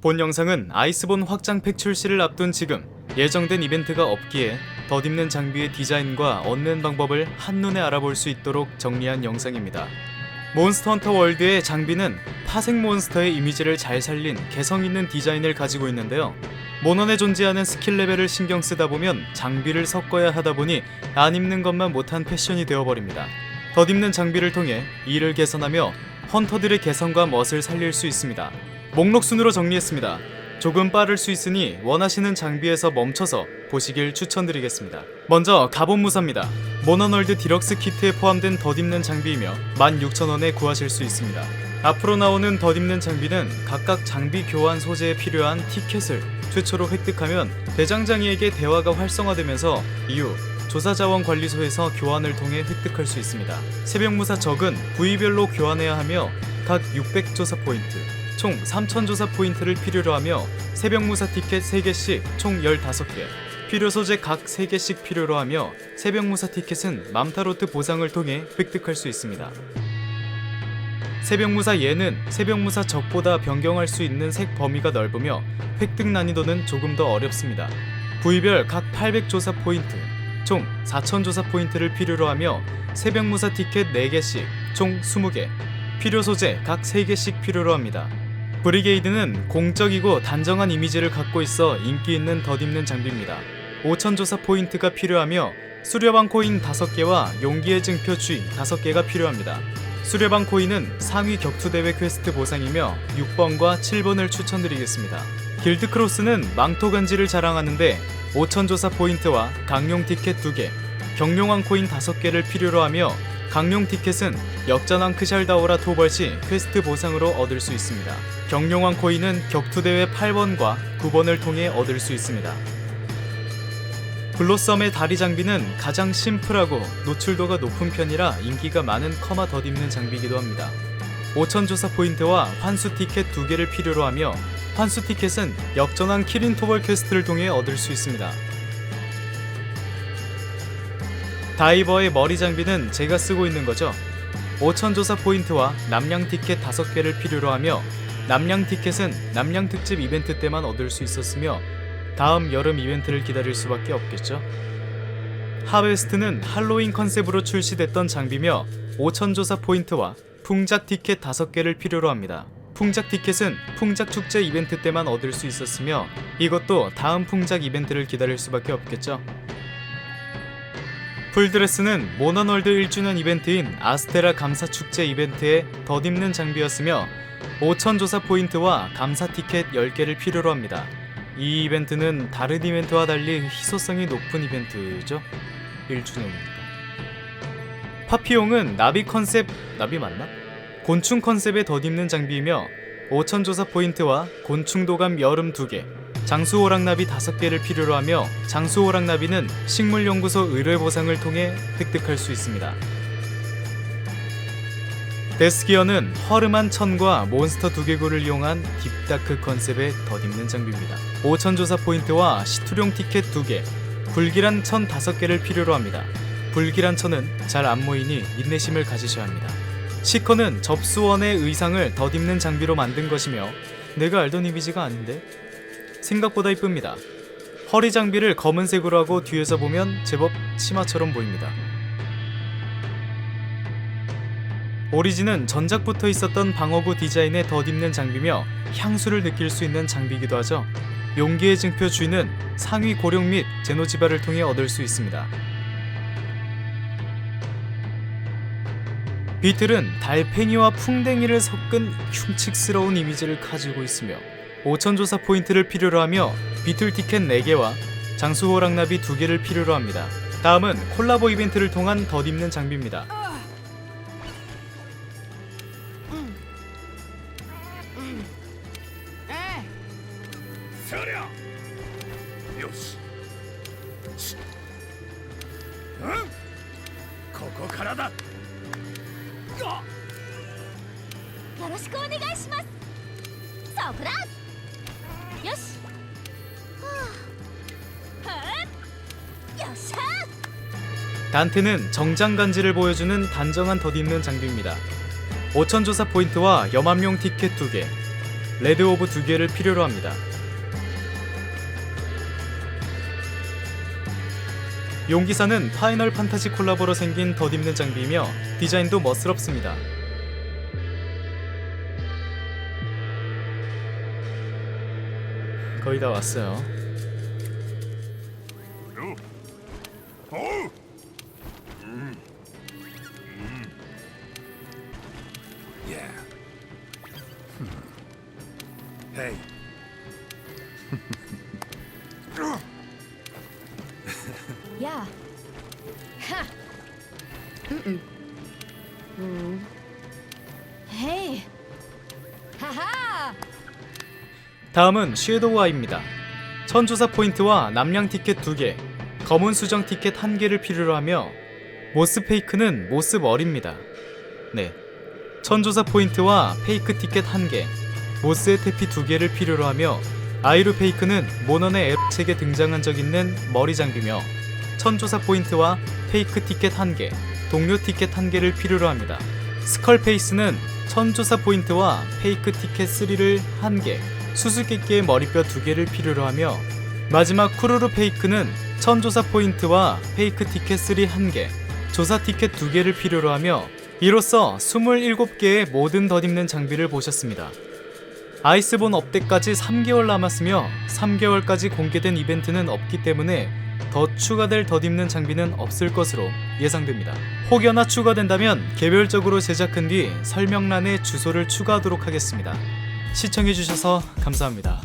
본 영상은 아이스본 확장팩 출시를 앞둔 지금 예정된 이벤트가 없기에 덧입는 장비의 디자인과 얻는 방법을 한눈에 알아볼 수 있도록 정리한 영상입니다. 몬스터 헌터 월드의 장비는 파생 몬스터의 이미지를 잘 살린 개성 있는 디자인을 가지고 있는데요. 모넌에 존재하는 스킬 레벨을 신경 쓰다 보면 장비를 섞어야 하다 보니 안 입는 것만 못한 패션이 되어버립니다. 덧입는 장비를 통해 이를 개선하며 헌터들의 개성과 멋을 살릴 수 있습니다. 목록 순으로 정리했습니다. 조금 빠를 수 있으니 원하시는 장비에서 멈춰서 보시길 추천드리겠습니다. 먼저 가본 무사입니다. 모너널드 디럭스 키트에 포함된 덧입는 장비이며 16,000원에 구하실 수 있습니다. 앞으로 나오는 덧입는 장비는 각각 장비 교환 소재에 필요한 티켓을 최초로 획득하면 대장장이에게 대화가 활성화되면서 이후 조사자원 관리소에서 교환을 통해 획득할 수 있습니다. 새벽무사 적은 부위별로 교환해야 하며 각 600조사 포인트, 총 3,000조사 포인트를 필요로 하며 새벽 무사 티켓 3개씩 총 15개, 필요 소재 각 3개씩 필요로 하며 새벽 무사 티켓은 맘타로트 보상을 통해 획득할 수 있습니다. 새벽 무사 예는 새벽 무사 적보다 변경할 수 있는 색 범위가 넓으며 획득 난이도는 조금 더 어렵습니다. 부위별 각 800조사 포인트, 총 4,000조사 포인트를 필요로 하며 새벽 무사 티켓 4개씩 총 20개, 필요 소재 각 3개씩 필요로 합니다. 브리게이드는 공적이고 단정한 이미지를 갖고 있어 인기 있는 덧입는 장비입니다. 5,000조사 포인트가 필요하며 수려방 코인 5개와 용기의 증표 주의 5개가 필요합니다. 수레방 코인은 상위 격투대회 퀘스트 보상이며 6번과 7번을 추천드리겠습니다. 길드 크로스는 망토 간지를 자랑하는데 5천 조사 포인트와 강용 티켓 2개, 경룡왕 코인 5개를 필요로 하며 강용 티켓은 역전왕 크샬다오라 토벌 시 퀘스트 보상으로 얻을 수 있습니다. 경룡왕 코인은 격투대회 8번과 9번을 통해 얻을 수 있습니다. 블로썸의 다리 장비는 가장 심플하고 노출도가 높은 편이라 인기가 많은 커마 덧입는 장비이기도 합니다. 5천 조사 포인트와 환수 티켓 2개를 필요로 하며 환수 티켓은 역전한 키린 토벌 퀘스트를 통해 얻을 수 있습니다. 다이버의 머리 장비는 제가 쓰고 있는 거죠. 5천 조사 포인트와 남양 티켓 5개를 필요로 하며 남양 티켓은 남양 특집 이벤트 때만 얻을 수 있었으며 다음 여름 이벤트를 기다릴 수밖에 없겠죠. 하베스트는 할로윈 컨셉으로 출시됐던 장비며 5천 조사 포인트와 풍작 티켓 5개를 필요로 합니다. 풍작 티켓은 풍작 축제 이벤트 때만 얻을 수 있었으며 이것도 다음 풍작 이벤트를 기다릴 수밖에 없겠죠. 풀드레스는 모넌월드 1주년 이벤트인 아스테라 감사 축제 이벤트에 덧입는 장비였으며 5천 조사 포인트와 감사 티켓 10개를 필요로 합니다. 이 이벤트는 다른 이벤트와 달리 희소성이 높은 이벤트죠. 1주년이니까. 파피용은 나비 컨셉, 나비 맞나? 곤충 컨셉에 덧입는 장비이며 5천 조사 포인트와 곤충 도감 여름 2개, 장수 오락나비 5개를 필요로 하며 장수 오락나비는 식물연구소 의뢰 보상을 통해 획득할 수 있습니다. 데스기어는 허름한 천과 몬스터 두개골을 이용한 딥다크 컨셉의 덧입는 장비입니다. 5천 조사 포인트와 시투룡 티켓 2개, 불길한 천 5개를 필요로 합니다. 불길한 천은 잘 안 모이니 인내심을 가지셔야 합니다. 시커는 접수원의 의상을 덧입는 장비로 만든 것이며 내가 알던 이미지가 아닌데 생각보다 이쁩니다. 허리 장비를 검은색으로 하고 뒤에서 보면 제법 치마처럼 보입니다. 오리진은 전작부터 있었던 방어구 디자인의 덧입는 장비며 향수를 느낄 수 있는 장비이기도 하죠. 용기의 증표 주인은 상위 고령 및 제노지바를 통해 얻을 수 있습니다. 비틀은 달팽이와 풍뎅이를 섞은 흉측스러운 이미지를 가지고 있으며 5천 조사 포인트를 필요로 하며 비틀 티켓 4개와 장수 호 랑나비 2개를 필요로 합니다. 다음은 콜라보 이벤트를 통한 덧입는 장비입니다. 에 단트는 정장 간지를 보여주는 단정한 덧입는 장비입니다. 5천 조사 포인트와 염암용 티켓 2개, 레드 오브 두 개를 필요로 합니다. 용기사는 파이널 판타지 콜라보로 생긴 덧입는 장비이며 디자인도 멋스럽습니다. 거의 다 왔어요. 예. 헤이. 야. 하. 음. 음. 헤이. 하하. 다음은 섀도우아이입니다. 천조사 포인트와 남량 티켓 2개, 검은 수정 티켓 1개를 필요로 하며 모스 페이크는 모스 머리입니다. 네. 천조사 포인트와 페이크 티켓 1개, 모스의 태피 2개를 필요로 하며 아이루 페이크는 모넌의 에로책에 등장한 적 있는 머리 장비며 천조사 포인트와 페이크 티켓 1개, 동료 티켓 1개를 필요로 합니다. 스컬 페이스는 천조사 포인트와 페이크 티켓 3를 1개, 수수께끼의 머리뼈 2개를 필요로 하며 마지막 쿠루루 페이크는 천조사 포인트와 페이크 티켓 3 1개, 조사 티켓 2개를 필요로 하며 이로써 27개의 모든 덧입는 장비를 보셨습니다. 아이스본 업데까지 3개월 남았으며 3개월까지 공개된 이벤트는 없기 때문에 더 추가될 덧입는 장비는 없을 것으로 예상됩니다. 혹여나 추가된다면 개별적으로 제작한 뒤 설명란에 주소를 추가하도록 하겠습니다. 시청해주셔서 감사합니다.